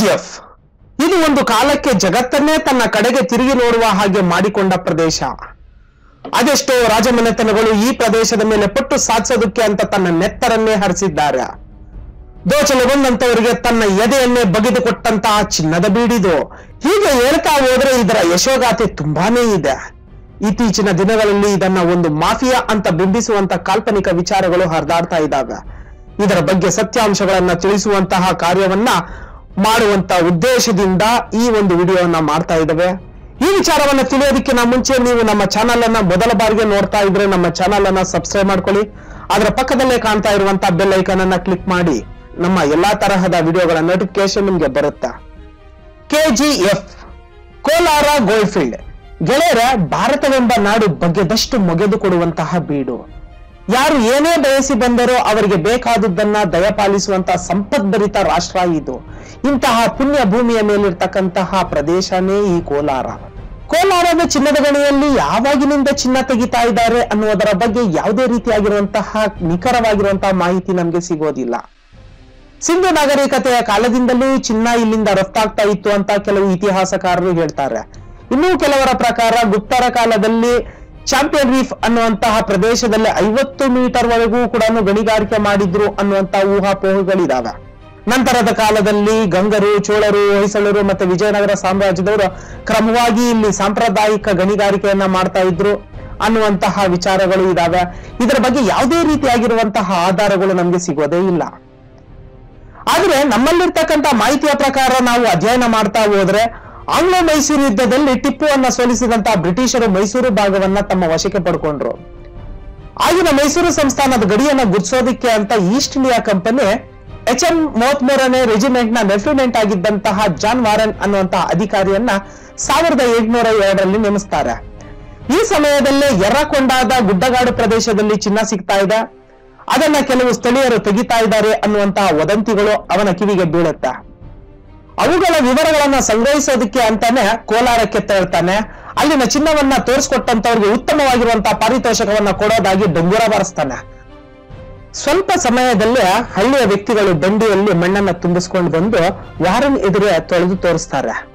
KGF ಇದು ಒಂದು ಕಾಲಕ್ಕೆ ಜಗತ್ತನ್ನೇ ತನ್ನ ಕಡೆಗೆ ತಿರುಗಿ ನೋಡುವ ಹಾಗೆ ಮಾಡಿಕೊಂಡ ಪ್ರದೇಶ. ಅದೆಷ್ಟೋ ರಾಜಮನೆತನಗಳು ಈ ಪ್ರದೇಶದ ಮೇಲೆ ಪಟ್ಟು ಸಾಧಿಸೋದಕ್ಕೆ ಅಂತ ತನ್ನ ನೆತ್ತರನ್ನೇ ಹರಿಸಿದ್ದಾರೆ. ದೋಚಲು ಬಂದಂತವರಿಗೆ ತನ್ನ ಎದೆಯನ್ನೇ ಬಗೆದುಕೊಟ್ಟಂತಹ ಚಿನ್ನದ ಬೀಡಿದು. ಹೀಗೆ ಹೇಳ್ತಾ ಹೋದ್ರೆ ಇದರ ಯಶೋಗಾಥೆ ತುಂಬಾನೇ ಇದೆ. ಇತ್ತೀಚಿನ ದಿನಗಳಲ್ಲಿ ಇದನ್ನ ಒಂದು ಮಾಫಿಯಾ ಅಂತ ಬಿಂಬಿಸುವಂತ ಕಾಲ್ಪನಿಕ ವಿಚಾರಗಳು ಹರಿದಾಡ್ತಾ ಇದ್ದಾವೆ. ಇದರ ಬಗ್ಗೆ ಸತ್ಯಾಂಶಗಳನ್ನ ತಿಳಿಸುವಂತಹ ಕಾರ್ಯವನ್ನ ಮಾಡುವಂತ ಉದ್ದೇಶದಿಂದ ಈ ಒಂದು ವಿಡಿಯೋವನ್ನ ಮಾಡ್ತಾ ಇದ್ದೇವೆ. ಈ ವಿಚಾರವನ್ನ ತಿಳಿಯೋದಕ್ಕಿಂತ ಮುಂಚೆ ನೀವು ನಮ್ಮ ಚಾನಲ್ ಅನ್ನ ಮೊದಲ ಬಾರಿಗೆ ನೋಡ್ತಾ ಇದ್ರೆ ನಮ್ಮ ಚಾನಲ್ ಅನ್ನ ಸಬ್ಸ್ಕ್ರೈಬ್ ಮಾಡ್ಕೊಳ್ಳಿ. ಅದರ ಪಕ್ಕದಲ್ಲೇ ಕಾಣ್ತಾ ಇರುವಂತಹ ಬೆಲ್ ಐಕನ್ ಅನ್ನ ಕ್ಲಿಕ್ ಮಾಡಿ. ನಮ್ಮ ಎಲ್ಲಾ ತರಹದ ವಿಡಿಯೋಗಳ ನೋಟಿಫಿಕೇಶನ್ ನಿಮ್ಗೆ ಬರುತ್ತೆ. ಕೆಜಿಎಫ್ ಕೋಲಾರ ಗೋಲ್ಡ್ಫೀಲ್ಡ್ ಗೆಳೆಯರ ಭಾರತವೆಂಬ ನಾಡು ಬಗೆದಷ್ಟು ಮೊಗೆದು ಕೊಡುವಂತಹ ಬೀಡು. ಯಾರು ಏನೇ ಬಯಸಿ ಬಂದರೋ ಅವರಿಗೆ ಬೇಕಾದುದನ್ನ ದಯಪಾಲಿಸುವಂತಹ ಸಂಪದ್ಭರಿತ ರಾಷ್ಟ್ರ ಇದು. ಇಂತಹ ಪುಣ್ಯ ಭೂಮಿಯ ಮೇಲಿರ್ತಕ್ಕಂತಹ ಪ್ರದೇಶನೇ ಈ ಕೋಲಾರ. ಕೋಲಾರದ ಚಿನ್ನದ ಗಣಿಯಲ್ಲಿ ಯಾವಾಗಿನಿಂದ ಚಿನ್ನ ತೆಗಿತಾ ಇದ್ದಾರೆ ಅನ್ನುವುದರ ಬಗ್ಗೆ ಯಾವುದೇ ರೀತಿಯಾಗಿರುವಂತಹ ನಿಖರವಾಗಿರುವಂತಹ ಮಾಹಿತಿ ನಮಗೆ ಸಿಗೋದಿಲ್ಲ. ಸಿಂಧು ನಾಗರಿಕತೆಯ ಕಾಲದಿಂದಲೂ ಚಿನ್ನ ಇಲ್ಲಿಂದ ರಫ್ತಾಗ್ತಾ ಇತ್ತು ಅಂತ ಕೆಲವು ಇತಿಹಾಸಕಾರರು ಹೇಳ್ತಾರೆ. ಇನ್ನೂ ಕೆಲವರ ಪ್ರಕಾರ ಗುಪ್ತರ ಕಾಲದಲ್ಲಿ ಚಾಂಪಿಯನ್ ರೀಫ್ ಅನ್ನುವಂತಹ ಪ್ರದೇಶದಲ್ಲಿ ಐವತ್ತು ಮೀಟರ್ ವರೆಗೂ ಕೂಡ ಗಣಿಗಾರಿಕೆ ಮಾಡಿದ್ರು ಅನ್ನುವಂತಹ ಊಹಾಪೋಹಗಳಿದಾವೆ. ನಂತರದ ಕಾಲದಲ್ಲಿ ಗಂಗರು, ಚೋಳರು, ಹೊಯ್ಸಳರು ಮತ್ತೆ ವಿಜಯನಗರ ಸಾಮ್ರಾಜ್ಯದವರು ಕ್ರಮವಾಗಿ ಇಲ್ಲಿ ಸಾಂಪ್ರದಾಯಿಕ ಗಣಿಗಾರಿಕೆಯನ್ನ ಮಾಡ್ತಾ ಇದ್ರು ಅನ್ನುವಂತಹ ವಿಚಾರಗಳು ಇದಾವೆ. ಇದರ ಬಗ್ಗೆ ಯಾವುದೇ ರೀತಿಯಾಗಿರುವಂತಹ ಆಧಾರಗಳು ನಮಗೆ ಸಿಗೋದೇ ಇಲ್ಲ. ಆದ್ರೆ ನಮ್ಮಲ್ಲಿರ್ತಕ್ಕಂಥ ಮಾಹಿತಿಯ ಪ್ರಕಾರ ನಾವು ಅಧ್ಯಯನ ಮಾಡ್ತಾ ಹೋದ್ರೆ ಆಂಗ್ಲೋ ಮೈಸೂರು ಯುದ್ಧದಲ್ಲಿ ಟಿಪ್ಪುವನ್ನ ಸೋಲಿಸಿದಂತಹ ಬ್ರಿಟಿಷರು ಮೈಸೂರು ಭಾಗವನ್ನ ತಮ್ಮ ವಶಕ್ಕೆ ಪಡ್ಕೊಂಡ್ರು. ಆಗಿನ ಮೈಸೂರು ಸಂಸ್ಥಾನದ ಗಡಿಯನ್ನ ಗುರ್ಸೋದಿಕ್ಕೆ ಅಂತ East India Company H M ಮೂವತ್ಮೂರನೇ ರೆಜಿಮೆಂಟ್ನ ಲೆಫ್ಟಿನೆಂಟ್ ಆಗಿದ್ದಂತಹ ಜಾನ್ ವಾರನ್ ಅನ್ನುವಂತಹ ಅಧಿಕಾರಿಯನ್ನ ಸಾವಿರದ ಎಂಟುನೂರ ಎರಡರಲ್ಲಿ ನೇಮಿಸ್ತಾರೆ. ಈ ಸಮಯದಲ್ಲೇ ಎರ್ರಕೊಂಡಾದ ಗುಡ್ಡಗಾಡು ಪ್ರದೇಶದಲ್ಲಿ ಚಿನ್ನ ಸಿಗ್ತಾ ಇದೆ. ಅದನ್ನ ಕೆಲವು ಸ್ಥಳೀಯರು ತೆಗಿತಾ ಇದ್ದಾರೆ ಅನ್ನುವಂತಹ ವದಂತಿಗಳು ಅವನ ಕಿವಿಗೆ ಬೀಳುತ್ತೆ. ಅವುಗಳ ವಿವರಗಳನ್ನ ಸಂಗ್ರಹಿಸೋದಕ್ಕೆ ಅಂತಾನೆ ಕೋಲಾರಕ್ಕೆ ತೆರಳ್ತಾನೆ. ಅಲ್ಲಿನ ಚಿನ್ನವನ್ನ ತೋರಿಸ್ಕೊಟ್ಟಂತವ್ರಿಗೆ ಉತ್ತಮವಾಗಿರುವಂತಹ ಪಾರಿತೋಷಕವನ್ನ ಕೊಡೋದಾಗಿ ಡಂಗೂರ ಬಾರಿಸ್ತಾನೆ. ಸ್ವಲ್ಪ ಸಮಯದಲ್ಲೇ ಹಳ್ಳಿಯ ವ್ಯಕ್ತಿಗಳು ದಂಡಿಯಲ್ಲಿ ಮಣ್ಣನ್ನ ತುಂಬಿಸ್ಕೊಂಡು ಬಂದು ವಾರನ್ ಎದುರೇ ತೊಳೆದು ತೋರಿಸ್ತಾರೆ.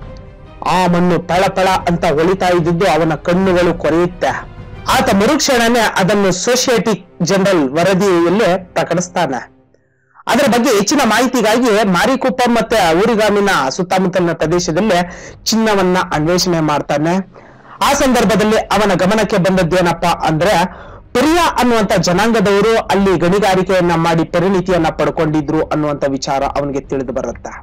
ಆ ಮಣ್ಣು ಪಳಪಳ ಅಂತ ಒಳಿತಾ ಇದ್ದಿದ್ದು ಅವನ ಕಣ್ಣುಗಳು ಕೊರೆಯುತ್ತೆ. ಆತ ಮರುಕ್ಷಣನೇ ಅದನ್ನು ಸೋಷಿಯೇಟಿಕ್ ಜನರಲ್ ವರದಿಯಲ್ಲಿ ಪ್ರಕಟಿಸ್ತಾನೆ. ಅದರ ಬಗ್ಗೆ ಹೆಚ್ಚಿನ ಮಾಹಿತಿಗಾಗಿ ಮಾರಿಕುಪ್ಪಂ ಮತ್ತೆ ಊರಿಗಾಮಿನ ಸುತ್ತಮುತ್ತಲಿನ ಪ್ರದೇಶದಲ್ಲೇ ಚಿನ್ನವನ್ನ ಅನ್ವೇಷಣೆ ಮಾಡ್ತಾನೆ. ಆ ಸಂದರ್ಭದಲ್ಲಿ ಅವನ ಗಮನಕ್ಕೆ ಬಂದದ್ದೇನಪ್ಪ ಅಂದ್ರೆ ಪೆರಿಯ ಅನ್ನುವಂತ ಜನಾಂಗದವರು ಅಲ್ಲಿ ಗಣಿಗಾರಿಕೆಯನ್ನ ಮಾಡಿ ಪರಿಣಿತಿಯನ್ನ ಪಡ್ಕೊಂಡಿದ್ರು ಅನ್ನುವಂತ ವಿಚಾರ ಅವನಿಗೆ ತಿಳಿದು ಬರುತ್ತೆ.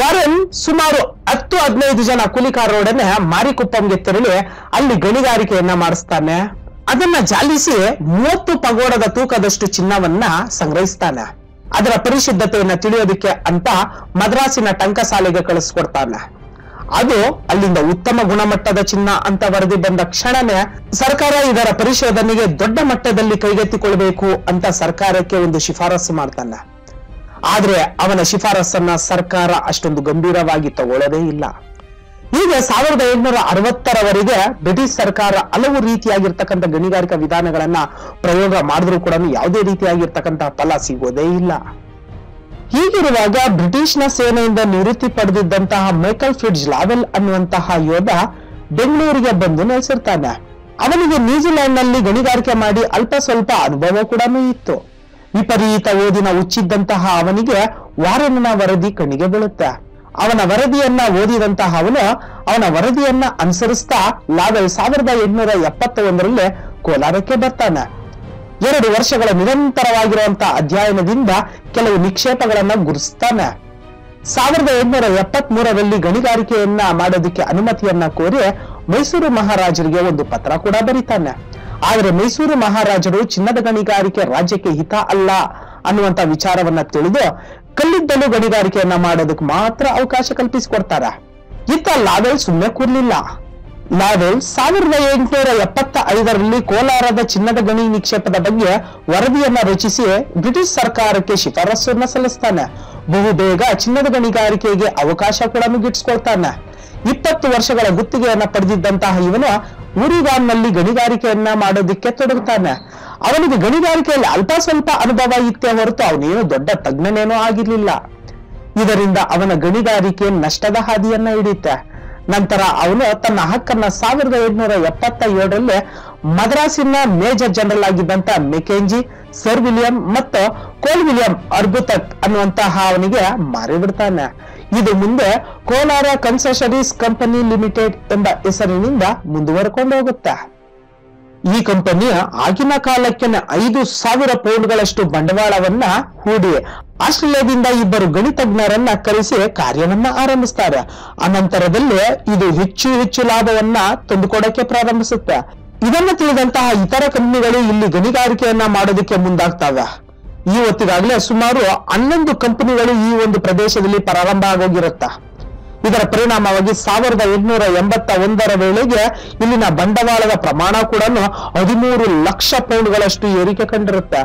ವಾರನ್ ಸುಮಾರು ಹತ್ತು ಹದಿನೈದು ಜನ ಕೂಲಿಕಾರರೊಡನೆ ಮಾರಿಕುಪ್ಪಂಗೆ ತೆರಳಿ ಅಲ್ಲಿ ಗಣಿಗಾರಿಕೆಯನ್ನ ಮಾಡಿಸ್ತಾನೆ. ಅದನ್ನ ಜಾಲಿಸಿ ಮೂವತ್ತು ಪಗೋಡದ ತೂಕದಷ್ಟು ಚಿನ್ನವನ್ನ ಸಂಗ್ರಹಿಸ್ತಾನೆ. ಅದರ ಪರಿಶುದ್ಧತೆಯನ್ನ ತಿಳಿಯೋದಕ್ಕೆ ಅಂತ ಮದ್ರಾಸಿನ ಟಂಕಸಾಲೆಗೆ ಕಳಿಸ್ಕೊಡ್ತಾನೆ. ಅದು ಅಲ್ಲಿಂದ ಉತ್ತಮ ಗುಣಮಟ್ಟದ ಚಿನ್ನ ಅಂತ ವರದಿ ಬಂದ ಕ್ಷಣನೇ ಸರ್ಕಾರ ಇದರ ಪರಿಶೋಧನೆಗೆ ದೊಡ್ಡ ಮಟ್ಟದಲ್ಲಿ ಕೈಗೆತ್ತಿಕೊಳ್ಬೇಕು ಅಂತ ಸರ್ಕಾರಕ್ಕೆ ಒಂದು ಶಿಫಾರಸು ಮಾಡ್ತಾನೆ. ಆದ್ರೆ ಅವನ ಶಿಫಾರಸನ್ನ ಸರ್ಕಾರ ಅಷ್ಟೊಂದು ಗಂಭೀರವಾಗಿ ತಗೊಳ್ಳೋದೇ ಇಲ್ಲ. ಈಗ ಸಾವಿರದ ಎಂಟುನೂರ ಅರವತ್ತರವರೆಗೆ ಬ್ರಿಟಿಷ್ ಸರ್ಕಾರ ಹಲವು ರೀತಿಯಾಗಿರ್ತಕ್ಕಂಥ ಗಣಿಗಾರಿಕಾ ವಿಧಾನಗಳನ್ನ ಪ್ರಯೋಗ ಮಾಡಿದ್ರು ಕೂಡ ಯಾವುದೇ ರೀತಿಯಾಗಿರ್ತಕ್ಕಂತಹ ಫಲ ಸಿಗೋದೇ ಇಲ್ಲ. ಹೀಗಿರುವಾಗ ಬ್ರಿಟಿಷ್ನ ಸೇನೆಯಿಂದ ನಿವೃತ್ತಿ ಪಡೆದಿದ್ದಂತಹ ಮೈಕಲ್ ಫಿಡ್ಜ್ ಲಾವೆಲ್ ಅನ್ನುವಂತಹ ಯೋಧ ಬೆಂಗಳೂರಿಗೆ ಬಂದು ನೆಲೆಸಿರ್ತಾನೆ. ಅವನಿಗೆ ನ್ಯೂಜಿಲೆಂಡ್ನಲ್ಲಿ ಗಣಿಗಾರಿಕೆ ಮಾಡಿ ಅಲ್ಪ ಸ್ವಲ್ಪ ಅನುಭವ ಕೂಡ ಇತ್ತು. ವಿಪರೀತ ಓದಿನ ಹುಚ್ಚಿದ್ದಂತಹ ಅವನಿಗೆ ವಾರನ್ನ ವರದಿ ಕಣ್ಣಿಗೆ ಬೀಳುತ್ತೆ. ಅವನ ವರದಿಯನ್ನ ಓದಿದಂತಹ ಅವನು ಅವನ ವರದಿಯನ್ನ ಅನುಸರಿಸ್ತಾ ಲಾವೆಲ್ ಸಾವಿರದ ಎಂಟುನೂರ ಎಪ್ಪತ್ತ ಒಂದರಲ್ಲಿ ಕೋಲಾರಕ್ಕೆ ಬರ್ತಾನೆ. ಎರಡು ವರ್ಷಗಳ ನಿರಂತರವಾಗಿರುವಂತಹ ಅಧ್ಯಯನದಿಂದ ಕೆಲವು ನಿಕ್ಷೇಪಗಳನ್ನ ಗುರುಸ್ತಾನೆ. ಸಾವಿರದ ಎಂಟುನೂರ ಎಪ್ಪತ್ತ್ ಮೂರರಲ್ಲಿ ಗಣಿಗಾರಿಕೆಯನ್ನ ಮಾಡೋದಕ್ಕೆ ಅನುಮತಿಯನ್ನ ಕೋರಿ ಮೈಸೂರು ಮಹಾರಾಜರಿಗೆ ಒಂದು ಪತ್ರ ಕೂಡ ಬರೀತಾನೆ. ಆದ್ರೆ ಮೈಸೂರು ಮಹಾರಾಜರು ಚಿನ್ನದ ಗಣಿಗಾರಿಕೆ ರಾಜ್ಯಕ್ಕೆ ಹಿತ ಅಲ್ಲ ಅನ್ನುವಂತ ವಿಚಾರವನ್ನ ತಿಳಿದು ಕಲ್ಲಿದ್ದಲು ಗಣಿಗಾರಿಕೆಯನ್ನ ಮಾಡೋದಕ್ಕೆ ಮಾತ್ರ ಅವಕಾಶ ಕಲ್ಪಿಸಿಕೊಡ್ತಾರ. ಇತ್ತ ಲಾವೆಲ್ ಸುಮ್ಮನೆ ಕೂರ್ಲಿಲ್ಲ. ಲಾವೆಲ್ ಸಾವಿರದ ಎಂಟುನೂರ ಎಪ್ಪತ್ತ ಐದರಲ್ಲಿ ಕೋಲಾರದ ಚಿನ್ನದ ಗಣಿ ನಿಕ್ಷೇಪದ ಬಗ್ಗೆ ವರದಿಯನ್ನ ರಚಿಸಿ ಬ್ರಿಟಿಷ್ ಸರ್ಕಾರಕ್ಕೆ ಶಿಫಾರಸ್ಸನ್ನ ಸಲ್ಲಿಸ್ತಾನೆ. ಬಹುಬೇಗ ಚಿನ್ನದ ಗಣಿಗಾರಿಕೆಗೆ ಅವಕಾಶ ಕೂಡ ಮುಗಿಟ್ಸ್ಕೊಳ್ತಾನೆ ಇಪ್ಪತ್ತು ವರ್ಷಗಳ ಗುತ್ತಿಗೆಯನ್ನ ಪಡೆದಿದ್ದಂತಹ ಇವನು ಊರಿಗಾಮ್ನಲ್ಲಿ ಗಣಿಗಾರಿಕೆಯನ್ನ ಮಾಡೋದಕ್ಕೆ ತೊಡಗುತ್ತಾನೆ ಅವನಿಗೆ ಗಣಿಗಾರಿಕೆಯಲ್ಲಿ ಅಲ್ಪ ಸ್ವಲ್ಪ ಅನುಭವ ಇತ್ತೇ ಹೊರತು ಅವನೇನು ದೊಡ್ಡ ತಜ್ಞನೇನೂ ಆಗಿರ್ಲಿಲ್ಲ. ಇದರಿಂದ ಅವನ ಗಣಿಗಾರಿಕೆ ನಷ್ಟದ ಹಾದಿಯನ್ನ ಹಿಡಿಯುತ್ತೆ. ನಂತರ ಅವನು ತನ್ನ ಹಕ್ಕನ್ನ ಸಾವಿರದ ಎಂಟುನೂರ ಎಪ್ಪತ್ತ ಏಳರಲ್ಲಿ ಮದ್ರಾಸಿನ ಮೇಜರ್ ಜನರಲ್ ಆಗಿದ್ದಂತ ಮೆಕೆಂಜಿ, ಸರ್ ವಿಲಿಯಂ ಮತ್ತು ಕೋಲ್ ವಿಲಿಯಂ ಅರ್ಬುತಕ್ ಅನ್ನುವಂತಹ ಅವನಿಗೆ ಮಾರಿಬಿಡ್ತಾನೆ. ಇದು ಮುಂದೆ ಕೋಲಾರ ಕನ್ಸೆಷನರೀಸ್ ಕಂಪನಿ ಲಿಮಿಟೆಡ್ ಎಂಬ ಹೆಸರಿನಿಂದ ಮುಂದುವರೆಕೊಂಡು ಹೋಗುತ್ತೆ. ಈ ಕಂಪನಿಯ ಆಗಿನ ಕಾಲಕ್ಕೆ ಐದು ಸಾವಿರ ಪೌಂಡ್ಗಳಷ್ಟು ಬಂಡವಾಳವನ್ನ ಹೂಡಿ ಆಸ್ಟ್ರೇಲಿಯಾದಿಂದ ಇಬ್ಬರು ಗಣಿತಜ್ಞರನ್ನ ಕರೆಸಿ ಕಾರ್ಯವನ್ನ ಆರಂಭಿಸ್ತಾರೆ. ಅನಂತರದಲ್ಲಿ ಇದು ಹೆಚ್ಚು ಹೆಚ್ಚು ಲಾಭವನ್ನ ತಂದುಕೊಡಕ್ಕೆ ಪ್ರಾರಂಭಿಸುತ್ತೆ. ಇದನ್ನು ತಿಳಿದಂತಹ ಇತರ ಕಂಪನಿಗಳು ಇಲ್ಲಿ ಗಣಿಗಾರಿಕೆಯನ್ನ ಮಾಡೋದಕ್ಕೆ ಮುಂದಾಗ್ತವೆ. ಈ ಹೊತ್ತಿಗಾಗಲೇ ಸುಮಾರು ಹನ್ನೊಂದು ಕಂಪನಿಗಳು ಈ ಒಂದು ಪ್ರದೇಶದಲ್ಲಿ ಪ್ರಾರಂಭ ಆಗೋಗಿರುತ್ತ. ಇದರ ಪರಿಣಾಮವಾಗಿ ಸಾವಿರದ ಎಂಟುನೂರ ಎಂಬತ್ತ ಒಂದರ ವೇಳೆಗೆ ಇಲ್ಲಿನ ಬಂಡವಾಳದ ಪ್ರಮಾಣ ಕೂಡ ಹದಿಮೂರು ಲಕ್ಷ ಪೌಂಡ್ಗಳಷ್ಟು ಏರಿಕೆ ಕಂಡಿರುತ್ತೆ.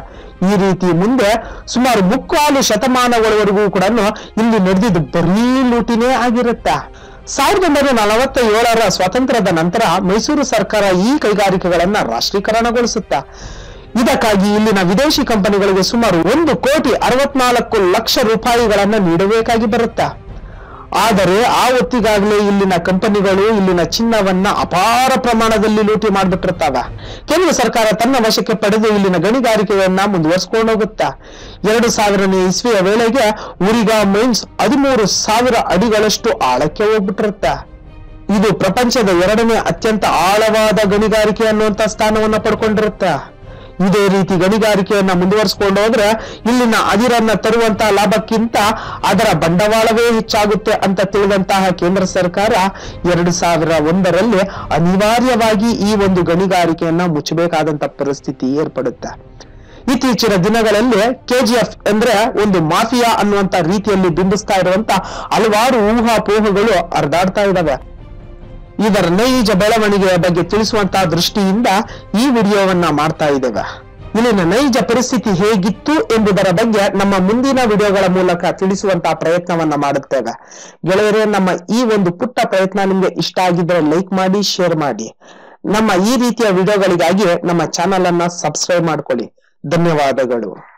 ಈ ರೀತಿ ಮುಂದೆ ಸುಮಾರು ಮುಕ್ಕಾಲು ಶತಮಾನಗಳವರೆಗೂ ಕೂಡ ಇಲ್ಲಿ ನಡೆದಿದ್ದು ಬರೀ ಲೂಟಿನೇ ಆಗಿರುತ್ತೆ. ಸಾವಿರದ ಒಂಬೈನೂರ ನಲವತ್ತ ಏಳರ ಸ್ವಾತಂತ್ರ್ಯದ ನಂತರ ಮೈಸೂರು ಸರ್ಕಾರ ಈ ಕೈಗಾರಿಕೆಗಳನ್ನ ರಾಷ್ಟ್ರೀಕರಣಗೊಳಿಸುತ್ತೆ. ಇದಕ್ಕಾಗಿ ಇಲ್ಲಿನ ವಿದೇಶಿ ಕಂಪನಿಗಳಿಗೆ ಸುಮಾರು ಒಂದು ಕೋಟಿ ಅರವತ್ನಾಲ್ಕು ಲಕ್ಷ ರೂಪಾಯಿಗಳನ್ನು ನೀಡಬೇಕಾಗಿ ಬರುತ್ತೆ? ಆದರೆ ಆ ಹೊತ್ತಿಗಾಗಲೇ ಇಲ್ಲಿನ ಕಂಪನಿಗಳು ಇಲ್ಲಿನ ಚಿನ್ನವನ್ನ ಅಪಾರ ಪ್ರಮಾಣದಲ್ಲಿ ಲೂಟಿ ಮಾಡಿಬಿಟ್ಟಿರ್ತಾವ. ಕೇಂದ್ರ ಸರ್ಕಾರ ತನ್ನ ವಶಕ್ಕೆ ಪಡೆದು ಇಲ್ಲಿನ ಗಣಿಗಾರಿಕೆಯನ್ನ ಮುಂದುವರಿಸಿಕೊಂಡು ಹೋಗುತ್ತಾ? ಎರಡು ಸಾವಿರನೇ ಇಸ್ವಿಯ ವೇಳೆಗೆ ಉರಿಗಾ ಮೈನ್ಸ್ ಹದಿಮೂರು ಸಾವಿರ ಅಡಿಗಳಷ್ಟು ಆಳಕ್ಕೆ ಹೋಗ್ಬಿಟ್ಟಿರುತ್ತೆ. ಇದು ಪ್ರಪಂಚದ ಎರಡನೇ ಅತ್ಯಂತ ಆಳವಾದ ಗಣಿಗಾರಿಕೆ ಅನ್ನುವಂತ ಸ್ಥಾನವನ್ನ ಪಡ್ಕೊಂಡಿರುತ್ತೆ. ಇದೇ ರೀತಿ ಗಣಿಗಾರಿಕೆಯನ್ನ ಮುಂದುವರಿಸಿಕೊಂಡು ಹೋದ್ರೆ ಇಲ್ಲಿನ ಅದಿರನ್ನ ತರುವಂತಹ ಲಾಭಕ್ಕಿಂತ ಅದರ ಬಂಡವಾಳವೇ ಹೆಚ್ಚಾಗುತ್ತೆ ಅಂತ ತಿಳಿದಂತಹ ಕೇಂದ್ರ ಸರ್ಕಾರ ಎರಡು ಸಾವಿರ ಒಂದರಲ್ಲಿ ಅನಿವಾರ್ಯವಾಗಿ ಈ ಒಂದು ಗಣಿಗಾರಿಕೆಯನ್ನ ಮುಚ್ಚಬೇಕಾದಂತ ಪರಿಸ್ಥಿತಿ ಏರ್ಪಡುತ್ತೆ. ಇತ್ತೀಚಿನ ದಿನಗಳಲ್ಲಿ ಕೆಜಿಎಫ್ ಅಂದ್ರೆ ಒಂದು ಮಾಫಿಯಾ ಅನ್ನುವಂತ ರೀತಿಯಲ್ಲಿ ಬಿಂಬಿಸ್ತಾ ಇರುವಂತ ಹಲವಾರು ಊಹಾಪೋಹಗಳು ಹರಿದಾಡ್ತಾ ಇದಾವೆ. ಇದರ ನೈಜ ಬೆಳವಣಿಗೆಯ ಬಗ್ಗೆ ತಿಳಿಸುವಂತಹ ದೃಷ್ಟಿಯಿಂದ ಈ ವಿಡಿಯೋವನ್ನ ಮಾಡ್ತಾ ಇದ್ದೇವೆ. ಇಲ್ಲಿನ ನೈಜ ಪರಿಸ್ಥಿತಿ ಹೇಗಿತ್ತು ಎಂಬುದರ ಬಗ್ಗೆ ನಮ್ಮ ಮುಂದಿನ ವಿಡಿಯೋಗಳ ಮೂಲಕ ತಿಳಿಸುವಂತಹ ಪ್ರಯತ್ನವನ್ನ ಮಾಡುತ್ತೇವೆ. ಗೆಳೆಯರೇ, ನಮ್ಮ ಈ ಒಂದು ಪುಟ್ಟ ಪ್ರಯತ್ನ ನಿಮ್ಗೆ ಇಷ್ಟ ಆಗಿದ್ರೆ ಲೈಕ್ ಮಾಡಿ ಶೇರ್ ಮಾಡಿ. ನಮ್ಮ ಈ ರೀತಿಯ ವಿಡಿಯೋಗಳಿಗಾಗಿ ನಮ್ಮ ಚಾನಲ್ ಅನ್ನ ಸಬ್ಸ್ಕ್ರೈಬ್ ಮಾಡ್ಕೊಳ್ಳಿ. ಧನ್ಯವಾದಗಳು.